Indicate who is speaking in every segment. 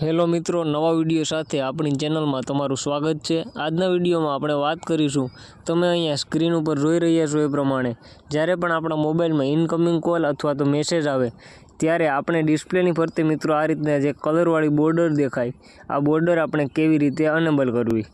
Speaker 1: Hello મિત્રો, નવા video સાથે આપણી ચેનલમાં તમારું સ્વાગત છે. આજના વિડીયોમાં આપણે વાત કરીશું, તમે અહીંયા સ્ક્રીન ઉપર જોઈ રહ્યા છો એ પ્રમાણે. જ્યારે પણ આપણા મોબાઈલમાં ઇનકમિંગ કોલ અથવા તો મેસેજ આવે, ત્યારે આપણે ડિસ્પ્લેની ફરતે મિત્રો આ રીતના જે કલરવાળી બોર્ડર દેખાય, આ બોર્ડર આપણે કેવી રીતે અનેબલ કરવી?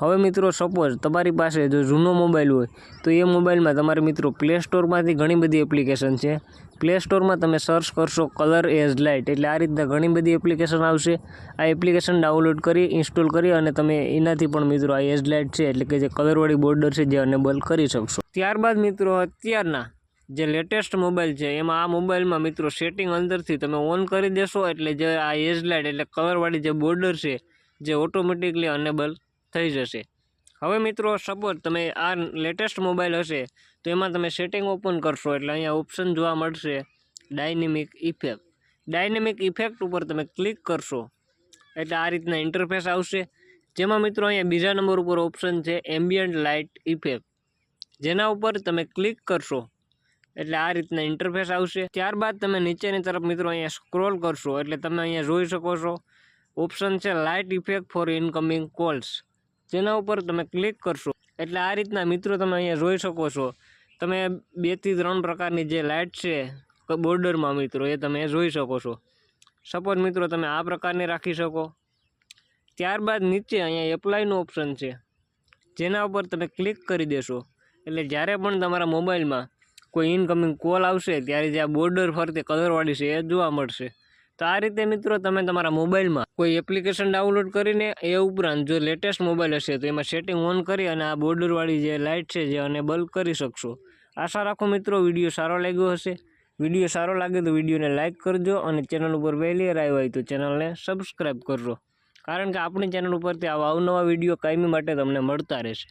Speaker 1: હવે મિત્રો સપોઝ તમારી પાસે જો જૂનો મોબાઈલ હોય, તો એ મોબાઈલમાં તમારે મિત્રો પ્લે સ્ટોરમાંથી ઘણી બધી એપ્લિકેશન છે. પ્લે સ્ટોરમાં તમે સર્ચ કરશો કલર એઝ લાઇટ એટલે આ રીતના ઘણી બધી એપ્લિકેશન આવશે. આ એપ્લિકેશન ડાઉનલોડ કરી ઇન્સ્ટોલ કરી અને તમે એનાથી પણ મિત્રો આ એઝ લાઇટ છે, એટલે કે જે કલરવાળી બોર્ડર છે, જે અનેબલ કરી શકશો. ત્યારબાદ મિત્રો, અત્યારના જે લેટેસ્ટ મોબાઈલ છે, એમાં આ મોબાઈલમાં મિત્રો સેટિંગ અંદરથી તમે ઓન કરી દેશો, એટલે જે આ એજ લાઇટ એટલે કલરવાળી જે બોર્ડર છે, જે ઓટોમેટિકલી અનેબલ થઈ જશે. હવે મિત્રો, સપોઝ તમે આ લેટેસ્ટ મોબાઈલ હશે, તો એમાં તમે સેટિંગ ઓપન કરશો એટલે અહીંયા ઓપ્શન જોવા મળશે ડાયનેમિક ઇફેક્ટ ડાયનેમિક ઇફેક્ટ ઉપર તમે ક્લિક કરશો, એટલે આ રીતના ઇન્ટરફેસ આવશે. જેમાં મિત્રો અહીંયા બીજા નંબર ઉપર ઓપ્શન છે એમ્બિયન્ટ લાઇટ ઇફેક્ટ જેના ઉપર તમે ક્લિક કરશો, એટલે આ રીતના ઇન્ટરફેસ આવશે. ત્યારબાદ તમે નીચેની તરફ મિત્રો અહીંયા સ્ક્રોલ કરશો, એટલે તમે અહીંયા જોઈ શકો છો. ઓપ્શન છે light effect for incoming calls જેના ઉપર તમે ક્લિક કરશો. એટલે આ રીતના મિત્રો તમે અહીંયા જોઈ શકો છો. તમે બેથી ત્રણ પ્રકારની જે લાઇટ છે બોર્ડરમાં મિત્રો, એ તમે જોઈ શકો છો. સપોઝ મિત્રો તમે આ પ્રકારની રાખી શકો. ત્યારબાદ નીચે અહીંયા એપ્લાયનું ઓપ્શન છે. જેના ઉપર તમે ક્લિક કરી દેશો. એટલે જ્યારે પણ તમારા મોબાઈલમાં કોઈ ઇનકમિંગ કોલ આવશે, ત્યારે જે આ બોર્ડર ફરતે કલરવાળી છે, એ જોવા મળશે. તો આ રીતે મિત્રો તમે તમારા મોબાઈલમાં કોઈ એપ્લિકેશન ડાઉનલોડ કરીને એ ઉપરાંત જો લેટેસ્ટ મોબાઈલ હશે તો એમાં સેટિંગ ઓન કરી અને આ બોર્ડરવાળી જે લાઇટ છે જે અને બલ્બ કરી શકશો. આશા રાખો મિત્રો વીડિયો સારો લાગ્યો હશે. વીડિયો સારો લાગે તો વિડીયોને લાઇક કરજો અને ચેનલ ઉપર વહેલી આવ્યો હોય તો ચેનલને સબસ્ક્રાઈબ કરજો. કારણ કે આપણી ચેનલ ઉપરથી આવા અવનવા વીડિયો કાયમી માટે તમને મળતા રહેશે.